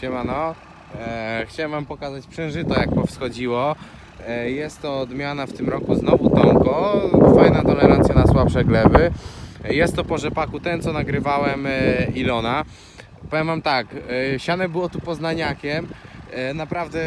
Siemano. E, chciałem Wam pokazać przężyto jak powschodziło. E, jest to odmiana w tym roku znowu Tomko. Fajna tolerancja na słabsze gleby. E, Jest to po rzepaku ten co nagrywałem e, Ilona. Powiem Wam tak, e, siane było tu poznaniakiem. E, Naprawdę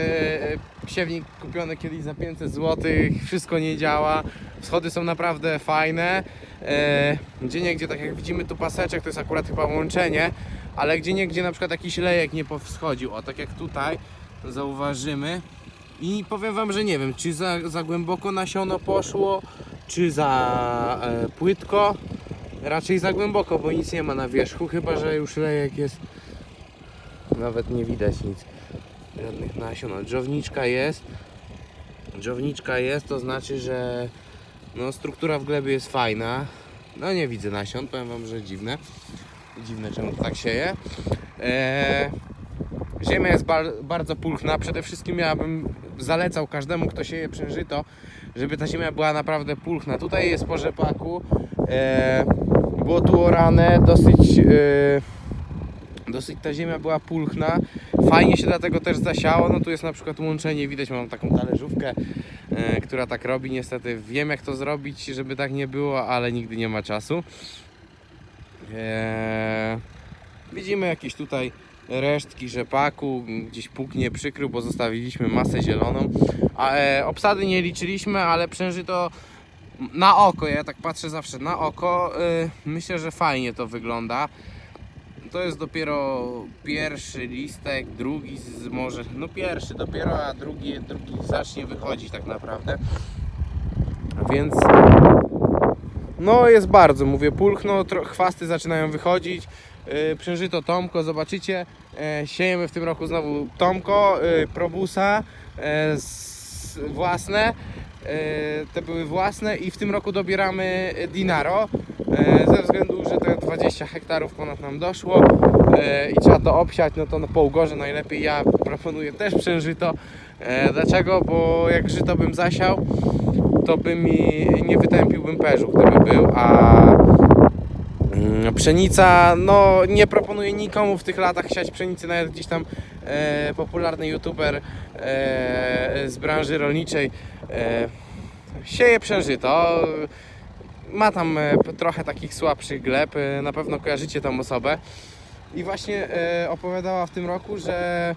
e, siewnik kupiony kiedyś za 500 zł, wszystko nie działa. Wschody są naprawdę fajne. E, Gdzie nie gdzie, tak jak widzimy tu paseczek, to jest akurat chyba łączenie, ale gdzie nie gdzie na przykład jakiś lejek nie powschodził. O tak jak tutaj zauważymy. I powiem wam, że nie wiem, czy za, za głęboko nasiono poszło, czy za e, płytko. Raczej za głęboko, bo nic nie ma na wierzchu, chyba że już lejek jest. Nawet nie widać nic. Żadnych nasion. O, Dżowniczka jest. Dżowniczka jest, to znaczy, że no, struktura w glebie jest fajna. No nie widzę nasion, powiem wam, że dziwne. Dziwne czemu to tak sieje. Eee, ziemia jest bar bardzo pulchna. Przede wszystkim ja bym zalecał każdemu, kto sieje przężyto, żeby ta ziemia była naprawdę pulchna. Tutaj jest po rzepaku. Eee, było tu orane dosyć. Eee, Dosyć ta ziemia była pulchna, fajnie się dlatego też zasiało. No tu jest na przykład łączenie, widać mam taką talerzówkę, e, która tak robi. Niestety wiem jak to zrobić, żeby tak nie było, ale nigdy nie ma czasu. E, widzimy jakieś tutaj resztki rzepaku, gdzieś pług nie przykrył, bo zostawiliśmy masę zieloną. A, e, obsady nie liczyliśmy, ale przężyto na oko, ja tak patrzę zawsze na oko, e, myślę, że fajnie to wygląda. To jest dopiero pierwszy listek, drugi z, może, no pierwszy dopiero, a drugi, drugi zacznie wychodzić tak naprawdę. Więc no jest bardzo, mówię, pulchno, chwasty zaczynają wychodzić. Yy, Tomko, zobaczycie. E, siejemy w tym roku znowu Tomko, yy, Probusa, z, własne. E, te były własne i w tym roku dobieramy Dinaro. E, ze względu, że te 20 hektarów ponad nam doszło e, i trzeba to obsiać, no to na półgorze najlepiej ja proponuję też przężyto. Dlaczego? Bo jak żyto bym zasiał, to by mi nie wytępiłbym perzu, gdyby był, a mm, pszenica, no nie proponuję nikomu w tych latach siać pszenicy, nawet gdzieś tam popularny youtuber z branży rolniczej sieje przężyto. Ma tam e, trochę takich słabszych gleb, e, na pewno kojarzycie tą osobę. I właśnie e, opowiadała w tym roku, że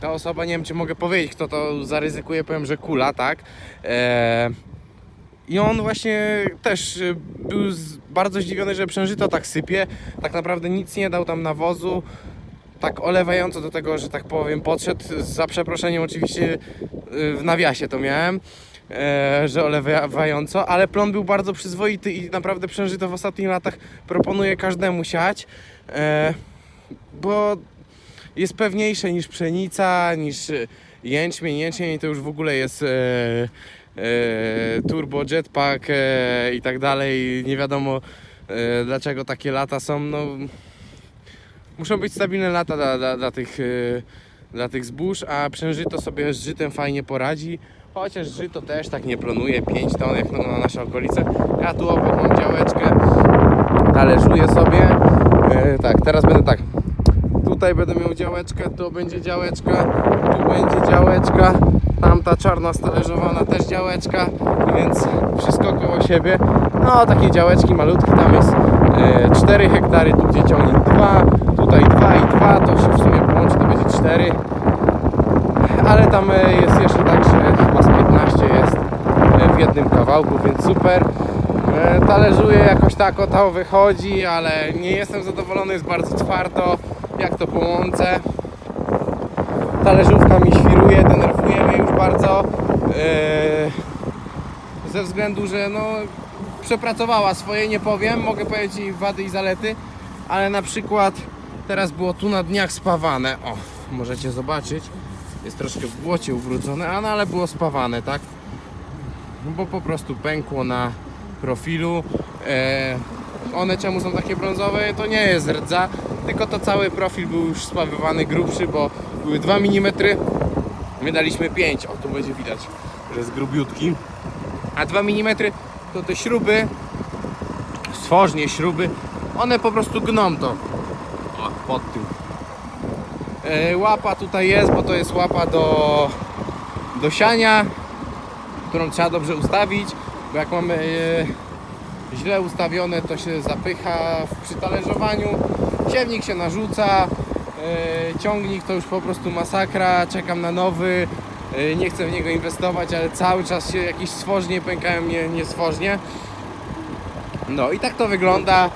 ta osoba, nie wiem czy mogę powiedzieć, kto to zaryzykuje, powiem, że kula, tak? E, I on właśnie też był bardzo zdziwiony, że przężyto tak sypie. Tak naprawdę nic nie dał tam nawozu. Tak olewająco do tego, że tak powiem, podszedł. Za przeproszeniem oczywiście y, w nawiasie to miałem, e, że olewająco, ale plon był bardzo przyzwoity i naprawdę przężyto w ostatnich latach proponuję każdemu siać, e, bo jest pewniejsze niż pszenica, niż jęczmień. Jęczmień to już w ogóle jest e, turbo jetpack i tak dalej. Nie wiadomo dlaczego takie lata są. No, muszą być stabilne lata dla, dla, dla, tych, e, dla tych zbóż, a przężyto sobie z żytem fajnie poradzi. Chociaż żyto też tak nie plonuje 5 ton jak na nasze okolice. Ja tu obok mam działeczkę, talerzuję sobie. E, tak, teraz będę tak. Tutaj będę miał działeczkę, tu będzie działeczka, tu będzie działeczka, tamta czarna stalerzowana też działeczka, więc wszystko koło siebie. No takie działeczki malutkie, tam jest e, 4 hektary, tu gdzie ciągnik 2, tutaj 2 i 2, to się w sumie połączy, to będzie 4. Ale tam e, jest jeszcze tak, że chyba z 15 jest e, w jednym kawałku, więc super. E, Talerzuję jakoś tak o to wychodzi, ale nie jestem zadowolony, jest bardzo twardo, jak to połączę. Talerzówka mi świruje, denerwuje mnie już bardzo. Ze względu, że no, przepracowała swoje, nie powiem, mogę powiedzieć jej wady i zalety, ale na przykład teraz było tu na dniach spawane. O, możecie zobaczyć. Jest troszkę w błocie ubrudzone, no, ale było spawane, tak? No bo po prostu pękło na profilu. E, one czemu są takie brązowe? To nie jest rdza, tylko to cały profil był już spawywany grubszy, bo były 2 mm. My daliśmy 5. O, tu będzie widać, że jest grubiutki. A 2 mm to te śruby, stworznie śruby, one po prostu gną to. Pod tym. E, Łapa tutaj jest, bo to jest łapa do, do siania, którą trzeba dobrze ustawić, bo jak mamy e, źle ustawione, to się zapycha w przytależowaniu, siewnik się narzuca, e, ciągnik to już po prostu masakra, czekam na nowy, nie chcę w niego inwestować, ale cały czas się jakieś stworznie pękają, nie, nie. No i tak to wygląda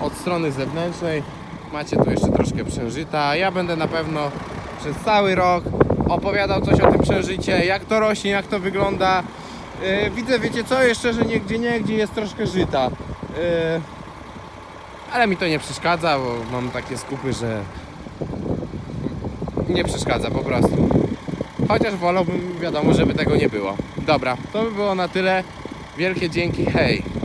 od strony zewnętrznej. Macie tu jeszcze troszkę przężyta. Ja będę na pewno przez cały rok opowiadał coś o tym przężycie, jak to rośnie, jak to wygląda. E, widzę, wiecie co, jeszcze, że niegdzie, niegdzie jest troszkę żyta. E, ale mi to nie przeszkadza, bo mam takie skupy, że nie przeszkadza po prostu. Chociaż wolałbym, wiadomo, żeby tego nie było. Dobra, to by było na tyle. Wielkie dzięki, hej!